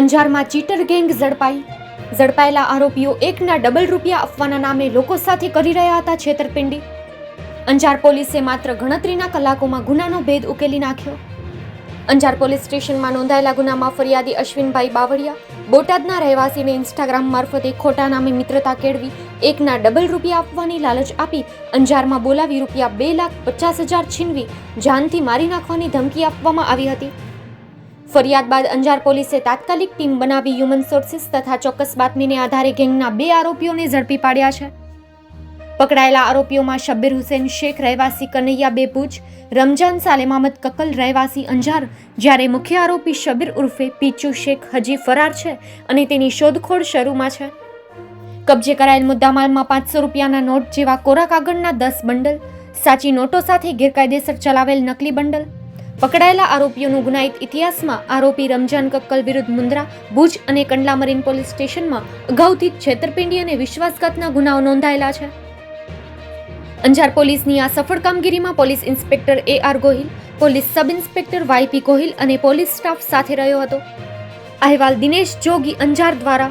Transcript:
અંજારમાં ચીટર ગેંગ ઝડપાઈ. ઝડપાયેલા આરોપીઓ એકના ડબલ રૂપિયા આપવાના નામે લોકો સાથે કરી રહ્યા હતા છેતરપિંડી. અંજાર પોલીસે માત્ર ગણતરીના કલાકોમાં ગુનાનો ભેદ ઉકેલી નાખ્યો. અંજાર પોલીસ સ્ટેશનમાં નોંધાયેલા ગુનામાં ફરિયાદી અશ્વિનભાઈ બાવળિયા, બોટાદના રહેવાસીને ઇન્સ્ટાગ્રામ મારફતે ખોટા નામે મિત્રતા કેળવી, એકના ડબલ રૂપિયા આપવાની લાલચ આપી, અંજારમાં બોલાવી રૂપિયા બે લાખ પચાસ હજાર છીનવી, જાનથી મારી નાખવાની ધમકી આપવામાં આવી હતી. ફરિયાદ બાદ અંજાર પોલીસે તાત્કાલિક ટીમ બનાવી હ્યુમન સોર્સિસ તથા ચોક્કસ બાતમીને આધારે ગેંગના બે આરોપીઓને ઝડપી પાડ્યા છે. પકડાયેલા આરોપીઓમાં શબ્બીર હુસેન શેખ, રહેવાસી કનૈયા બેપુજ, રમજાન સાલેમ અહમદ કકલ, રહેવાસી અંજાર, જ્યારે મુખ્ય આરોપી શબીર ઉર્ફે પીચુ શેખ હજી ફરાર છે અને તેની શોધખોળ શરૂમાં છે. કબજે કરાયેલ મુદ્દામાલમાં પાંચસો રૂપિયાના નોટ જેવા કોરા કાગળના દસ બંડલ, સાચી નોટો સાથે ગેરકાયદેસર ચલાવેલ નકલી બંડલ પકડાયેલા આરોપીઓનું ગુનાહિત ઇતિહાસમાં આરોપી રમજાન કક્કલ વિરુદ્ધ મુન્દ્રા, ભુજ અને કંડલા મરીન પોલીસ સ્ટેશનમાં અગાઉથી છેતરપિંડી અને વિશ્વાસઘાતના ગુનાઓ નોંધાયેલા છે. અંજાર પોલીસની આ સફળ કામગીરીમાં police inspector A R Gohil, police sub inspector YP Gohil અને પોલીસ સ્ટાફ સાથે રહ્યો હતો. અહેવાલ દિનેશ જોગી અંજાર દ્વારા